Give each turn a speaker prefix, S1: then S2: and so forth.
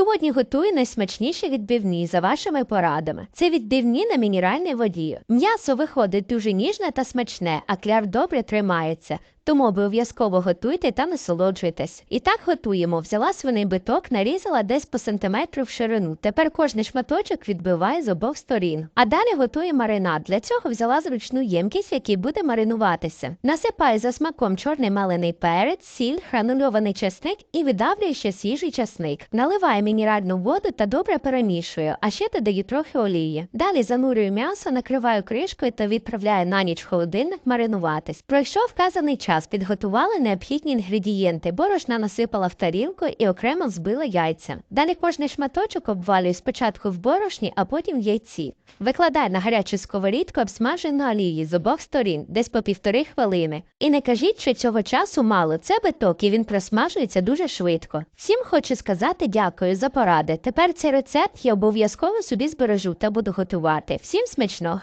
S1: Сьогодні готую найсмачніші відбивні за вашими порадами. Це відбивні на мінеральній воді. М'ясо виходить дуже ніжне та смачне, а кляр добре тримається. Тому обов'язково готуйте та насолоджуйтесь. І так готуємо. Взяла свиний биток, нарізала десь по сантиметру в ширину. Тепер кожний шматочок відбиваю з обох сторін. А далі готую маринад. Для цього взяла зручну ємкість, в якій буде маринуватися. Насипаю за смаком чорний мелений перець, сіль, гранульований чесник і видавлюю ще свіжий чесник. Наливаю мінеральну воду та добре перемішую, а ще додаю трохи олії. Далі занурюю м'ясо, накриваю кришкою та відправляю на ніч в холодильник маринуватись. Пройшов вказаний час, підготувала необхідні інгредієнти. Борошна насипала в тарілку і окремо збила яйця. Далі кожний шматочок обвалюю спочатку в борошні, а потім в яйці. Викладаю на гарячу сковорідку обсмажену олії з обох сторін, десь по півтори хвилини. І не кажіть, що цього часу мало. Це биток, і він просмажується дуже швидко. Всім хочу сказати дякую за поради. Тепер цей рецепт я обов'язково собі збережу та буду готувати. Всім смачного!